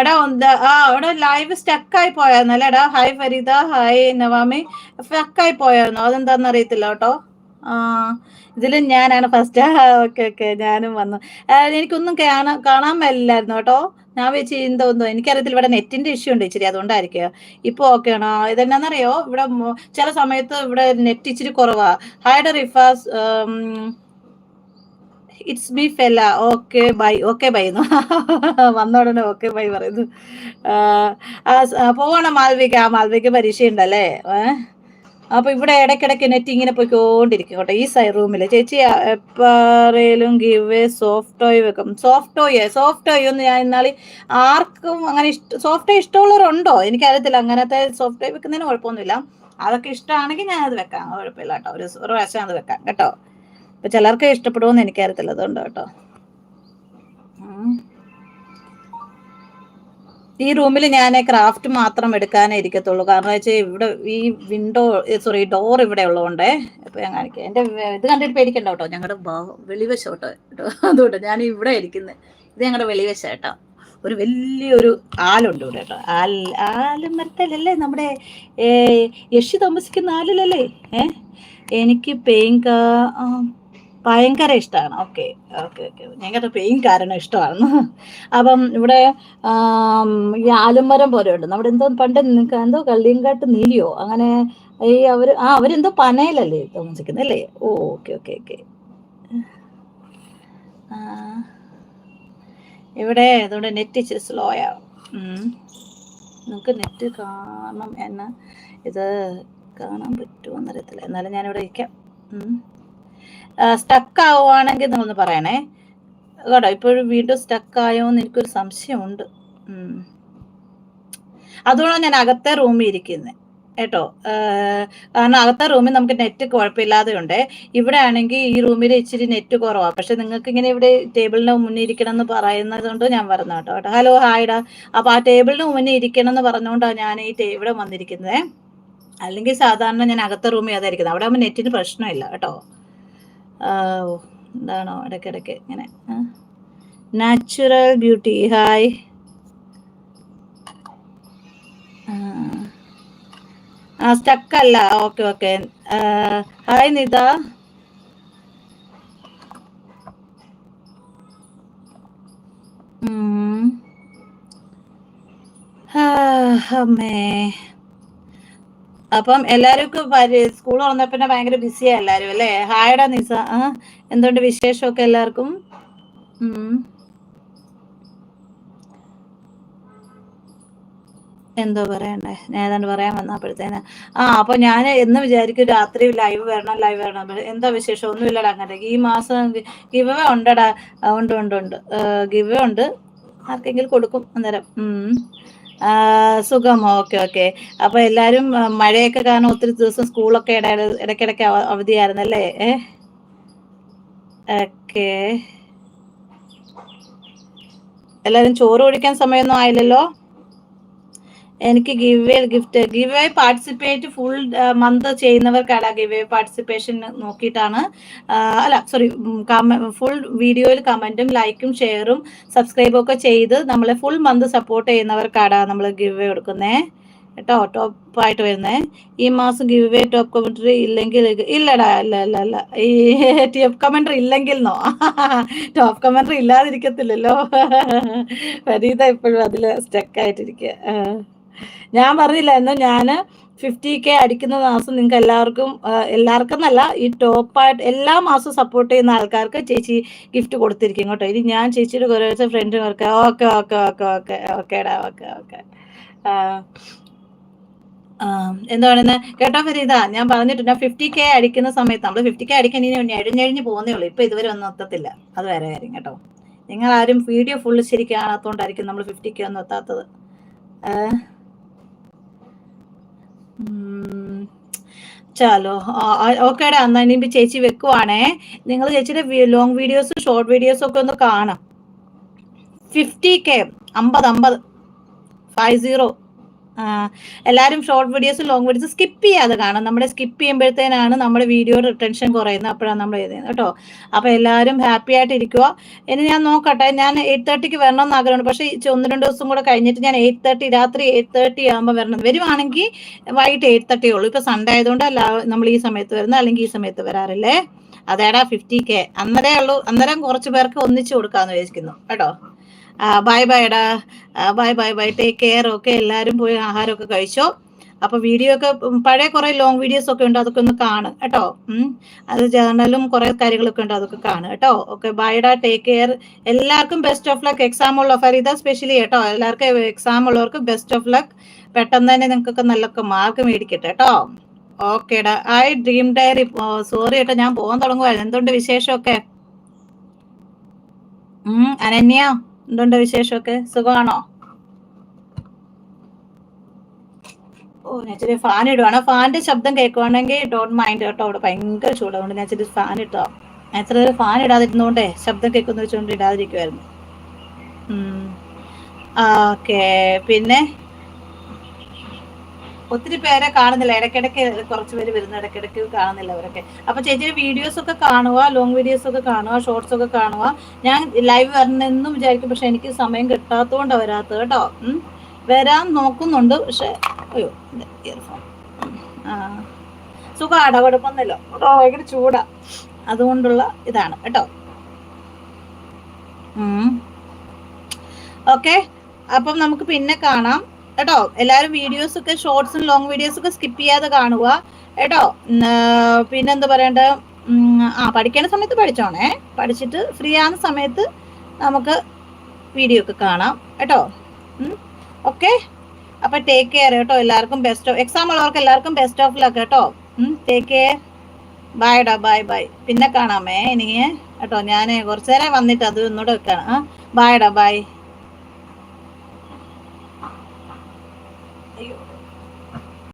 എടാ ആ അവിടെ ലൈവ് സ്റ്റക്കായി പോയായിരുന്നല്ലേ എടാ ഹായ് ഫരീദ ഹായ് നവാമി സ്റ്റക്കായി പോയായിരുന്നു അതെന്താന്ന് അറിയത്തില്ല കേട്ടോ. ആ ഇതിൽ ഞാനാണ് ഫസ്റ്റ് ഓക്കെ ഓക്കെ ഞാനും വന്നു. എനിക്കൊന്നും കാണാൻ കാണാൻ പറ്റില്ലായിരുന്നു കേട്ടോ. ഞാൻ വെച്ച് എന്തോന്നോ എനിക്കറിയത്തില്ല ഇവിടെ നെറ്റിന്റെ ഇഷ്യൂ ഉണ്ട് ഇച്ചിരി. അതുകൊണ്ടായിരിക്കും. ഇപ്പൊ ഓക്കെ ആണോ? ഇതെന്നാന്നറിയോ? ഇവിടെ ചില സമയത്ത് ഇവിടെ നെറ്റ് ഇച്ചിരി കുറവാ. ഹായ് റിഫാസ് ഇറ്റ്സ് മീ ഫെല ഓക്കെ ബൈ ഓക്കെ ബൈ എന്ന് വന്ന ഉടനെ ഓക്കെ ബൈ പറയുന്നു. പോവണം ആ, സ- മാൽവിക. ആ മാൽവിക പരീക്ഷ ഉണ്ടല്ലേ അപ്പൊ ഇവിടെ ഇടയ്ക്കിടയ്ക്ക് നെറ്റ് ഇങ്ങനെ പോയിക്കൊണ്ടിരിക്കും കേട്ടോ ഈ സൈ റൂമിൽ ചേച്ചി എപ്പോഴേലും ഗീവ് എ സോഫ്റ്റ് ടോയ് വെക്കും. സോഫ്റ്റ് ടോയ് സോഫ്റ്റ് ടോയ് ഒന്ന് ഞാൻ ഇന്നാളി ആർക്കും അങ്ങനെ ഇഷ്ട സോഫ്റ്റ് ടോയ് ഇഷ്ടമുള്ളവരുണ്ടോ? എനിക്കറിയത്തില്ല. അങ്ങനത്തെ സോഫ്റ്റ് ടോയ് വെക്കുന്നതിന് കുഴപ്പമൊന്നുമില്ല. അതൊക്കെ ഇഷ്ടമാണെങ്കിൽ ഞാൻ അത് വെക്കാം. കുഴപ്പമില്ല കേട്ടോ. ഒരു ഒരു പ്രാവശ്യം അത് വെക്കാം. കേട്ടോ? ഇപ്പൊ ചിലർക്ക് ഇഷ്ടപ്പെടുമെന്ന് എനിക്കറിയത്തില്ല. അതുകൊണ്ട് കേട്ടോ. ഈ റൂമിൽ ഞാൻ ക്രാഫ്റ്റ് മാത്രം എടുക്കാനേ ഇരിക്കത്തുള്ളൂ. കാരണം വെച്ചാൽ ഇവിടെ ഈ വിൻഡോ സോറി ഡോർ ഇവിടെ ഉള്ളതുകൊണ്ടേ ഇപ്പൊ ഞാൻ കാണിക്കാം. എന്റെ ഇത് കണ്ടിട്ട് പേടിക്കണ്ട കേട്ടോ. ഞങ്ങളുടെ വെളിവശം കേട്ടോ കേട്ടോ അതുകൊണ്ട് ഞാൻ ഇവിടെ ഇരിക്കുന്നത് ഇത് ഞങ്ങളുടെ വെളിവശം കേട്ടോ ഒരു വലിയൊരു ആലുണ്ട് ഇവിടെ കേട്ടോ. ആൽ ആലുമരത്തലല്ലേ നമ്മുടെ യക്ഷി താമസിക്കുന്ന ആലിലല്ലേ? ഏഹ് എനിക്ക് പെയിങ്ക ഭയങ്കര ഇഷ്ടമാണ് ഓക്കെ ഓക്കെ ഓക്കെ. ഞങ്ങളുടെ പെയിൻ കാരണം ഇഷ്ടമാണ്. അപ്പം ഇവിടെ ഈ ആലുമരം പോലെ ഉണ്ട് നമ്മുടെ എന്തോ പണ്ട് എന്തോ കള്ളിയങ്കാട്ട് നീലിയോ അങ്ങനെ ഈ അവർ ആ അവരെന്തോ പനയിലല്ലേ താമസിക്കുന്നത് അല്ലേ? Oh okay okay okay. ഇവിടെ അതുകൊണ്ട് നെറ്റ് ഇച്ചിരി സ്ലോ ആവും നിങ്ങൾക്ക് നെറ്റ് കാണണം എന്ന ഇത് കാണാൻ പറ്റുമോ എന്നറിയത്തില്ല. എന്നാലും ഞാനിവിടെ ഇരിക്കാം. സ്റ്റക്ക് ആവുകയാണെങ്കിൽ നിങ്ങളൊന്ന് പറയണേ. കേട്ടോ ഇപ്പോഴും വീണ്ടും സ്റ്റക്ക് ആയോ എന്ന് എനിക്കൊരു സംശയമുണ്ട്. അതുകൊണ്ടാണ് ഞാൻ അകത്തെ റൂമിൽ ഇരിക്കുന്നത് കേട്ടോ കാരണം അകത്തെ റൂമിൽ നമുക്ക് നെറ്റ് കുഴപ്പമില്ലാതെ ഉണ്ട് ഇവിടെ ആണെങ്കിൽ ഈ റൂമിൽ ഇച്ചിരി നെറ്റ് കുറവാണ് പക്ഷെ നിങ്ങൾക്ക് ഇങ്ങനെ ഇവിടെ ടേബിളിന് മുന്നിൽ ഇരിക്കണം എന്ന് പറയുന്നത് കൊണ്ട് ഞാൻ പറഞ്ഞു കേട്ടോ. കേട്ടോ ഹലോ ഹായ്ഡാ അപ്പൊ ആ ടേബിളിന് മുന്നിൽ ഇരിക്കണം എന്ന് പറഞ്ഞുകൊണ്ടാണ് ഞാൻ ഈ ഇവിടെ വന്നിരിക്കുന്നത് അല്ലെങ്കിൽ സാധാരണ ഞാൻ അകത്തെ റൂമിൽ അതായിരിക്കുന്നത് അവിടെ ആകുമ്പോൾ നെറ്റിന് പ്രശ്നമില്ല കേട്ടോ. എന്താണോ ഇടയ്ക്കിടയ്ക്ക് ഇങ്ങനെ. നാച്ചുറൽ ബ്യൂട്ടി ഹായ് ആ സ്റ്റക്ക് അല്ല. Okay okay hi Nita. അമ്മേ. അപ്പം എല്ലാവർക്കും സ്കൂൾ തുറന്ന പിന്നെ ഭയങ്കര ബിസിയാ എല്ലാരും അല്ലേ? ഹായടാ നിസ. ആ എന്തുകൊണ്ട് വിശേഷമൊക്കെ എല്ലാവർക്കും? എന്തോ പറയണ്ടേ? ഞാൻ ഏതാണ്ട് പറയാൻ വന്നപ്പോഴത്തേന് ആ അപ്പൊ ഞാൻ എന്ന് വിചാരിക്കും രാത്രി ലൈവ് വരണം ലൈവ് വരണം. എന്താ വിശേഷം? ഒന്നുമില്ലടാ അങ്ങനെ. ഈ മാസം ഗിവ് ഉണ്ടടാ. ഉണ്ട് ഉണ്ട് ഉണ്ട്. ഗിവ് ഉണ്ട്. ആർക്കെങ്കിലും കൊടുക്കും അന്നേരം. സുഖം. Okay okay. അപ്പൊ എല്ലാരും മഴയൊക്കെ കാരണം ഒത്തിരി ദിവസം സ്കൂളൊക്കെ ഇട ഇടയ്ക്കിടയ്ക്ക് അവധിയായിരുന്നു അല്ലേ? ഓക്കെ. എല്ലാരും ചോറ് കുടിക്കാൻ സമയമൊന്നും ആയില്ലല്ലോ? എനിക്ക് giveaway gift giveaway participate full month ചെയ്യുന്നവർക്കാണ് giveaway participation നോക്കിയിട്ടാണ്. അല്ല സോറി ഫുൾ വീഡിയോയിൽ കമന്റും ലൈക്കും ഷെയറും സബ്സ്ക്രൈബും ഒക്കെ ചെയ്ത് നമ്മളെ ഫുൾ മന്ത് സപ്പോർട്ട് ചെയ്യുന്നവർക്കാണ് നമ്മൾ ഗിവ് വേ കൊടുക്കുന്നേ. കേട്ടോ ടോപ്പ് ആയിട്ട് വരുന്നേ. ഈ മാസം ഗിവ് വേ ടോപ്പ് കമന്ററി ഇല്ലെങ്കിൽ ഇല്ലടാ ഇല്ല ഇല്ല ഇല്ല ഈ ടോപ്പ് കമന്ററി ഇല്ലെങ്കിൽ നോ ടോപ്പ് കമന്ററി ഇല്ലാതിരിക്കത്തില്ലല്ലോ. വരീത ഇപ്പോഴും അതിൽ സ്റ്റക്ക് ആയിട്ടിരിക്കുക പറഞ്ഞില്ല ഞാൻ പറഞ്ഞില്ലായിരുന്നു ഞാൻ ഫിഫ്റ്റി കെ അടിക്കുന്ന മാസം നിങ്ങൾക്ക് എല്ലാവർക്കും എല്ലാവർക്കും എന്നല്ല ഈ ടോപ്പായിട്ട് എല്ലാ മാസവും സപ്പോർട്ട് ചെയ്യുന്ന ആൾക്കാർക്ക് ചേച്ചി ഗിഫ്റ്റ് കൊടുത്തിരിക്കും കേട്ടോ. ഇനി ഞാൻ ചേച്ചിയുടെ കുറേ ദിവസം ഫ്രണ്ടിനൊക്കെ ഓക്കെ ഓക്കെ ഓക്കെ ഓക്കെ ഓക്കേടാ ഓക്കെ ഓക്കെ. എന്താ പറയുന്നത് കേട്ടോ ഫരീദ ഞാൻ പറഞ്ഞിട്ടുണ്ട് ഫിഫ്റ്റി കെ അടിക്കുന്ന സമയത്ത് നമ്മൾ ഫിഫ്റ്റി കെ അടിക്കാൻ ഇനി എഴുന്നഴിഞ്ഞ് പോകുന്നേ ഉള്ളൂ. ഇപ്പം ഇതുവരെ ഒന്നും എത്തത്തില്ല അത് വേറെ കാര്യം കേട്ടോ. നിങ്ങൾ ആരും വീഡിയോ ഫുള്ള് ശരിക്കും കാണാത്തതുകൊണ്ടായിരിക്കും നമ്മൾ ഫിഫ്റ്റി കെ ഒന്നും എത്താത്തത് ഏഹ് ചാലോ? ഓക്കേടാ എന്നാ ഇനി ചേച്ചി വെക്കുവാണേ. നിങ്ങൾ ചേച്ചിയുടെ ലോങ് വീഡിയോസ് ഷോർട്ട് വീഡിയോസ് ഒക്കെ ഒന്ന് കാണാം. ഫിഫ്റ്റി കെ അമ്പത് അമ്പത് ഫൈവ് സീറോ എല്ലാവരും ഷോർട്ട് വീഡിയോസും ലോങ് വീഡിയോസും സ്കിപ്പ് ചെയ്യാതെ കാണാം. നമ്മുടെ സ്കിപ്പ് ചെയ്യുമ്പോഴത്തേനാണ് നമ്മുടെ വീഡിയോ റിട്ടൻഷൻ കുറയുന്നത്. അപ്പോഴാണ് നമ്മൾ എഴുതുന്നത് കേട്ടോ. അപ്പോൾ എല്ലാവരും ഹാപ്പി ആയിട്ട് ഇരിക്കുക. ഇനി ഞാൻ നോക്കട്ടെ. ഞാൻ എയ്റ്റ് തേർട്ടിക്ക് വരണം എന്ന് ആഗ്രഹമുണ്ട്. പക്ഷേ ഒന്ന് രണ്ട് ദിവസം കൂടെ കഴിഞ്ഞിട്ട് ഞാൻ എയ്റ്റ് തേർട്ടി രാത്രി എയ്റ്റ് തേർട്ടി ആകുമ്പോൾ വരണം. വരുവാണെങ്കിൽ വൈകിട്ട് എയ്റ്റ് തേർട്ടി ഉള്ളൂ. ഇപ്പോൾ സൺഡേ ആയതുകൊണ്ട് അല്ല നമ്മൾ ഈ സമയത്ത് വരുന്നത്. അല്ലെങ്കിൽ ഈ സമയത്ത് വരാറില്ലേ? അതേടാ ഫിഫ്റ്റി കെ അന്നേരേ ഉള്ളൂ. അന്നേരം കുറച്ച് പേർക്ക് ഒന്നിച്ചു കൊടുക്കാമെന്ന് വിചാരിക്കുന്നു. കേട്ടോ. ബൈ ബൈ എടാ bye bye bye take care ഒക്കെ എല്ലാവരും പോയി ആഹാരമൊക്കെ കഴിച്ചോ. അപ്പൊ വീഡിയോ ഒക്കെ പഴയ കുറെ ലോങ് വീഡിയോസ് ഒക്കെ ഉണ്ട് അതൊക്കെ ഒന്ന് കാണും കേട്ടോ? അത് ജേർണലും കുറെ കാര്യങ്ങളൊക്കെ ഉണ്ട് അതൊക്കെ കാണും കേട്ടോ? ഓക്കെ ബൈഡാ ടേക്ക് കെയർ എല്ലാവർക്കും ബെസ്റ്റ് ഓഫ് ലക്ക് എക്സാം ഉള്ള ഫരീദ സ്പെഷ്യലി കേട്ടോ? എല്ലാവർക്കും എക്സാം ഉള്ളവർക്ക് ബെസ്റ്റ് ഓഫ് ലക്ക് പെട്ടെന്ന് തന്നെ നിങ്ങൾക്കൊക്കെ നല്ലൊക്കെ മാർക്ക് മേടിക്കട്ടെ കേട്ടോ? ഓക്കേടാ ഐ ഡ്രീം ഡയറി സോറി കേട്ടോ ഞാൻ പോകാൻ തുടങ്ങുവായിരുന്നു. എന്തുകൊണ്ട് വിശേഷമൊക്കെ? അനന്യ? എന്തുണ്ട് വിശേഷമൊക്കെ? സുഖമാണോ? ഓ ഞാൻ ചെറിയ ഫാൻ ഇടുവാണ്. ഫാനിന്റെ ശബ്ദം കേൾക്കുവാണെങ്കിൽ ഡോണ്ട് മൈൻഡ് കേട്ടോ. അവിടെ ഭയങ്കര ചൂടാണ് ഞാൻ ചെറിയ ഫാൻ ഇട്ടോ? ഞാൻ നേരം ഫാൻ ഇടാതിരുന്നോണ്ടേ ശബ്ദം കേൾക്കുന്ന വെച്ചുകൊണ്ട് ഇടാതിരിക്കുമായിരുന്നു ഓക്കെ പിന്നെ? ഒത്തിരി പേരെ കാണുന്നില്ല. ഇടയ്ക്കിടയ്ക്ക് കുറച്ച് പേര് വരുന്ന ഇടയ്ക്കിടയ്ക്ക് കാണുന്നില്ല അവരൊക്കെ. അപ്പൊ ചേച്ചിയുടെ വീഡിയോസ് ഒക്കെ കാണുക ലോങ് വീഡിയോസ് ഒക്കെ കാണുക ഷോർട്സ് ഒക്കെ കാണുക. ഞാൻ ലൈവ് വരണമെന്നും വിചാരിക്കും പക്ഷെ എനിക്ക് സമയം കിട്ടാത്തതുകൊണ്ട് വരാത്തത് കേട്ടോ. വരാൻ നോക്കുന്നുണ്ട് പക്ഷെ അയ്യോ ഇയർഫോൺ ആ. കുഴപ്പമൊന്നുമില്ല. കേട്ടോ ഭയങ്കര ചൂടാ. അതുകൊണ്ടുള്ള ഇതാണ് കേട്ടോ. ഓക്കെ. അപ്പം നമുക്ക് പിന്നെ കാണാം. കേട്ടോ? എല്ലാവരും വീഡിയോസ് ഒക്കെ ഷോർട്സും ലോങ് വീഡിയോസ് ഒക്കെ സ്കിപ്പ് ചെയ്യാതെ കാണുക. കേട്ടോ? പിന്നെന്താ പറയണ്ട? ആ പഠിക്കേണ്ട സമയത്ത് പഠിച്ചോണേ. പഠിച്ചിട്ട് ഫ്രീ ആവുന്ന സമയത്ത് നമുക്ക് വീഡിയോ ഒക്കെ കാണാം. കേട്ടോ? ഓക്കെ അപ്പൊ ടേക്ക് കെയർ കേട്ടോ? എല്ലാവർക്കും ബെസ്റ്റ് ഓഫ് എക്സാം ഉള്ളവർക്ക് എല്ലാവർക്കും ബെസ്റ്റ് ഓഫ് ലക്ക് കേട്ടോ? ടേക്ക് കെയർ ഡാ ബായ് ബൈ പിന്നെ കാണാമേ ഇനി കേട്ടോ? ഞാൻ കുറച്ചു നേരം വന്നിട്ട് അത് ഒന്നുകൂടെ വെക്കാണ്. ബൈ ഡാ ബൈ